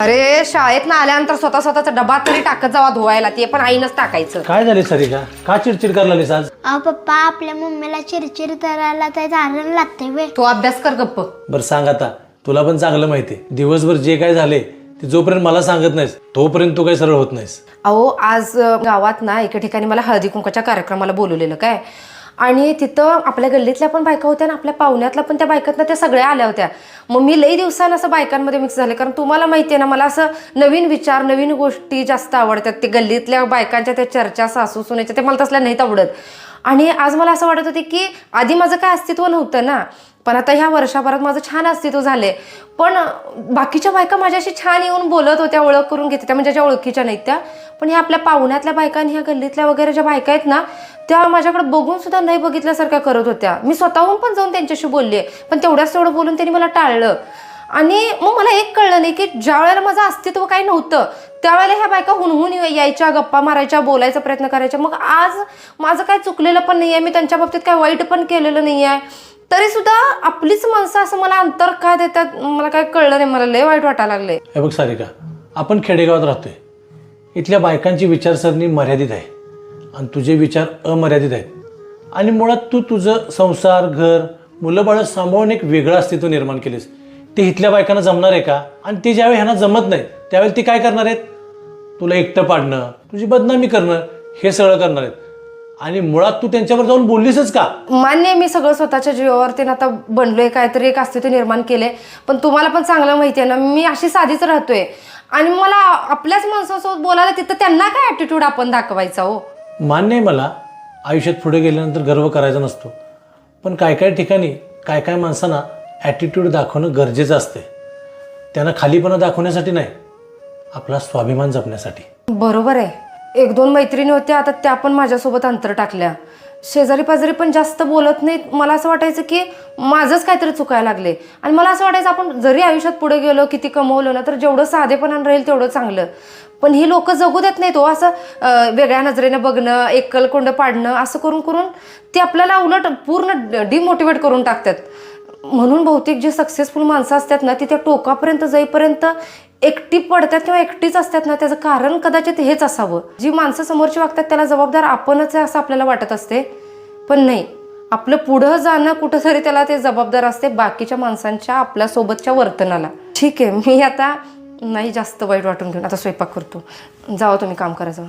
अरे शाळेत ना आल्यानंतर स्वतः स्वतःचा डबा तरी टाकत जावा धुवायला. ते पण आईनच टाकायचं. काय झाले सरिका? का चिडचिड करायला लागलीस आज? अहो पप्पा आपल्या मम्मीला चिरचिर करायला तर झालं लागते वे तू अभ्यास कर गप्प. बरं सांग आता. तुला पण चांगलं माहिती आहे. दिवसभर जे काय झाले ते जोपर्यंत मला सांगत नाहीस तोपर्यंत तू काही सरळ होत नाहीस. अहो आज अ, गावात ना एके ठिकाणी मला हळदी कुंकाच्या कार्यक्रमाला बोलवलेलं काय? आणि तिथं आपल्या गल्लीतल्या पण बायका होत्या आणि आपल्या पाहुण्यातल्या पण त्या बायकातनं त्या सगळ्या आल्या होत्या. मग मी लई दिवसानं असं बायकांमध्ये मिक्स झाले. कारण तुम्हाला माहिती आहे ना मला असं नवीन विचार नवीन गोष्टी जास्त आवडतात. ते गल्लीतल्या बायकांच्या त्या चर्चा सासू सुनेच्या ते मला तसल्या नाहीत आवडत. आणि आज मला असं वाटत होते की आधी माझं काय अस्तित्व नव्हतं ना. पण आता ह्या वर्षाभरात माझं छान अस्तित्व झालंय. पण बाकीच्या बायका माझ्याशी छान येऊन बोलत होत्या ओळख करून घेत त्या म्हणजे ज्या ओळखीच्या नाहीत त्या. पण ह्या आपल्या पाहुण्यातल्या बायका आणि ह्या गल्लीतल्या वगैरे ज्या बायका आहेत ना त्या माझ्याकडे बघून सुद्धा नाही बघितल्यासारख्या करत होत्या. मी स्वतःहून पण जाऊन त्यांच्याशी बोलले पण तेवढ्याच तेवढं बोलून त्यांनी मला टाळलं. आणि मग मला एक कळलं नाही की ज्या वेळेला माझं अस्तित्व काही नव्हतं त्यावेळेला ह्या बायका हुनहुन यायच्या गप्पा मारायच्या बोलायचा प्रयत्न करायच्या. मग आज माझं काय चुकलेलं पण नाही आहे मी त्यांच्या बाबतीत काय वाईट पण केलेलं नाही आहे तरी सुद्धा आपलीच माणसं असं मला अंतर का देतात? मला काय कळलं नाही. मला लय वाईट वाटायला लागले हे बघ सारिका आपण खेडेगावात राहतोय. इथल्या बायकांची विचारसरणी मर्यादित आहे. आणि तुझे विचार अमर्यादित आहेत. आणि मुळात तू तुझं संसार घर मुलं बाळं सांभाळून एक वेगळं अस्तित्व निर्माण केलेस ते इथल्या बायकांना जमणार आहे का? आणि ते ज्यावेळी ह्यांना जमत नाही त्यावेळी ती काय करणार आहेत? तुला एकटं पाडणं तुझी बदनामी करणं हे सगळं करणार आहेत. आणि मुळात तू त्यांच्यावर जाऊन बोललीसच का? मान्य आहे मी सगळं स्वतःच्या जीवावरती ना आता बनलोय काहीतरी एक अस्तित्व निर्माण केले पण तुम्हाला पण चांगलं माहिती आहे ना मी अशी साधीच राहतोय. आणि मला आपल्याच माणसासोबत बोलायला तिथं त्यांना काय ॲटिट्यूड आपण दाखवायचा हो? मान्य आहे मला आयुष्यात पुढे गेल्यानंतर गर्व करायचा नसतो. पण काय काय ठिकाणी काय काय माणसांना ॲटिट्यूड दाखवणं गरजेचं असते त्यांना खालीपणा दाखवण्यासाठी नाही आपला स्वाभिमान जपण्यासाठी. बरोबर आहे. एक दोन मैत्रिणी होत्या आता त्या पण माझ्यासोबत अंतर टाकल्या. शेजारी पाजारी पण जास्त बोलत नाहीत. मला असं वाटायचं की माझंच काहीतरी चुकायला लागले. आणि मला असं वाटायचं आपण जरी आयुष्यात पुढे गेलो किती कमवलं ना तर जेवढं साधेपणानं राहील तेवढं चांगलं. पण ही लोक जगू देत नाहीत हो असं वेगळ्या नजरेनं बघणं एकलकोंड पाडणं असं करून करून ते आपल्याला उलट पूर्ण डिमोटिवेट करून टाकतात. म्हणून बहुतेक जे सक्सेसफुल माणसं असतात ना ती त्या टोकापर्यंत जाईपर्यंत एकटी पडतात किंवा एकटीच असतात ना त्याचं कारण कदाचित हेच असावं. जी माणसं समोरची वागतात त्याला जबाबदार आपणच आहे असं आपल्याला वाटत असते. पण नाही. आपलं पुढं जाणं कुठंतरी त्याला ते जबाबदार असते बाकीच्या माणसांच्या आपल्यासोबतच्या वर्तनाला. ठीक आहे मी आता नाही जास्त वाईट वाटून घेऊन आता स्वयंपाक करतो. जावं तुम्ही काम करा जावं